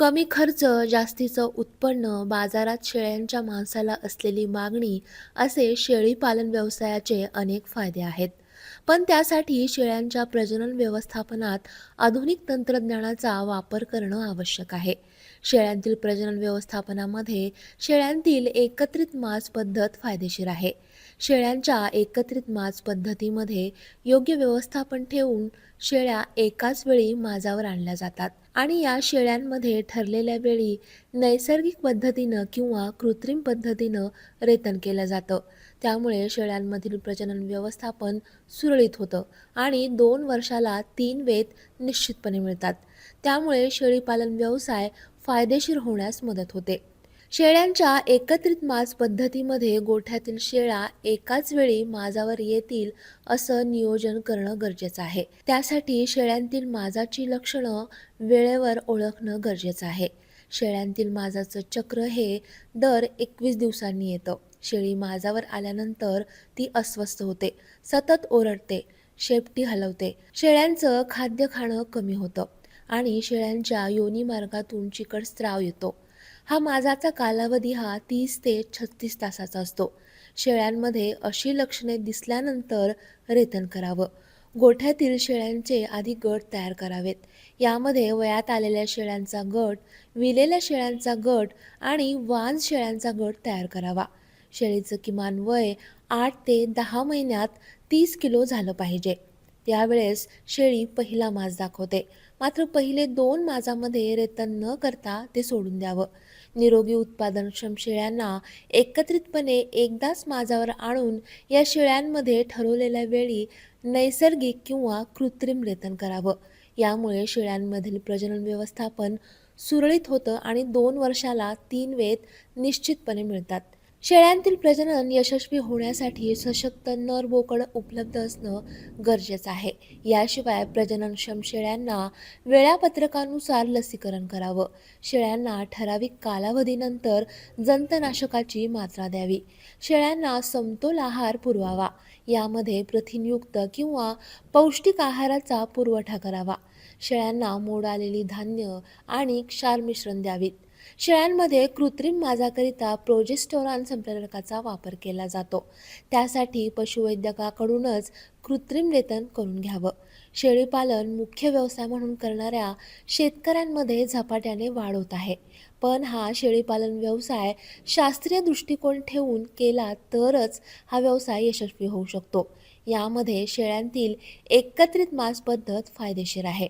कमी खर्च जास्तीचं उत्पन्न बाजारात शेळ्यांच्या मांसाला असलेली मागणी असे शेळी पालन व्यवसायाचे अनेक फायदे आहेत. पण त्यासाठी शेळ्यांच्या प्रजनन व्यवस्थापनात आधुनिक तंत्रज्ञानाचा वापर करणं आवश्यक आहे. शेळ्यांतील प्रजनन व्यवस्थापनामध्ये शेळ्यांतील एकत्रित मांस पद्धत फायदेशीर आहे. शेळ्यांच्या एकत्रित मांस पद्धतीमध्ये योग्य व्यवस्थापन ठेवून शेळ्या एकाच वेळी माजावर आणल्या जातात आणि या शेळ्यांमध्ये ठरलेल्या वेळी नैसर्गिक पद्धतीनं किंवा कृत्रिम पद्धतीनं रेतन केलं जातं. त्यामुळे शेळ्यांमधील प्रजनन व्यवस्थापन सुरळीत होतं आणि दोन वर्षाला तीन वेत निश्चितपणे मिळतात. त्यामुळे शेळीपालन व्यवसाय फायदेशीर होण्यास मदत होते. शेळ्यांच्या एकत्रित मांस पद्धतीमध्ये गोठ्यातील शेळ्या एकाच वेळी माझावर येतील असं नियोजन करणं गरजेचं आहे. त्यासाठी शेळ्यांतील माजाची लक्षणं वेळेवर ओळखणं गरजेचं आहे. शेळ्यांतील माजाचं चक्र हे दर एकवीस दिवसांनी येतं. शेळी माझावर आल्यानंतर ती अस्वस्थ होते सतत ओरडते शेपटी हलवते. शेळ्यांचं खाद्य खाणं कमी होतं आणि शेळ्यांच्या योनी मार्गातून चिकट स्त्राव येतो. हा माझाचा कालावधी हा तीस ते छत्तीस तासाचा असतो. शेळ्यांमध्ये अशी लक्षणे दिसल्यानंतर रेतन करावं. गोठ्यातील शेळ्यांचे आधी गट तयार करावेत. यामध्ये वयात आलेल्या शेळ्यांचा गट विलेल्या शेळ्यांचा गट आणि वांज शेळ्यांचा गट तयार करावा. शेळीचं किमान वय आठ ते दहा महिन्यात तीस किलो झालं पाहिजे. त्यावेळेस शेळी पहिला मास दाखवते. मात्र पहिले दोन माजामध्ये रेतन न करता ते सोडून द्यावं. निरोगी उत्पादनक्षम शेळ्यांना एकत्रितपणे एकदाच माजावर आणून या शेळ्यांमध्ये ठरवलेल्या वेळी नैसर्गिक किंवा कृत्रिम रेतन करावं. यामुळे शेळ्यांमधील प्रजनन व्यवस्थापन सुरळीत होतं आणि दोन वर्षाला तीन वेत निश्चितपणे मिळतात. शेळ्यांतील प्रजनन यशस्वी होण्यासाठी सशक्त नर बोकड उपलब्ध असणं गरजेचं आहे. याशिवाय प्रजननक्षम शेळ्यांना वेळापत्रकानुसार लसीकरण करावं. शेळ्यांना ठराविक कालावधीनंतर जंतनाशकाची मात्रा द्यावी. शेळ्यांना समतोल आहार पुरवावा. यामध्ये प्रथिनयुक्त किंवा पौष्टिक आहाराचा पुरवठा करावा. शेळ्यांना मोड आलेली धान्य आणि क्षार मिश्रण द्यावीत. शेळ्यांमध्ये कृत्रिम माझाकरिता प्रोजेस्टोरॉन संप्रेरकाचा वापर केला जातो. त्यासाठी पशुवैद्यकाकडूनच कृत्रिम रेतन करून घ्यावं. शेळीपालन मुख्य व्यवसाय म्हणून करणाऱ्या शेतकऱ्यांमध्ये झपाट्याने वाढ होत आहे. पण हा शेळीपालन व्यवसाय शास्त्रीय दृष्टिकोन ठेवून केला तरच हा व्यवसाय यशस्वी होऊ शकतो. यामध्ये शेळ्यांतील एकत्रित मांस पद्धत फायदेशीर आहे.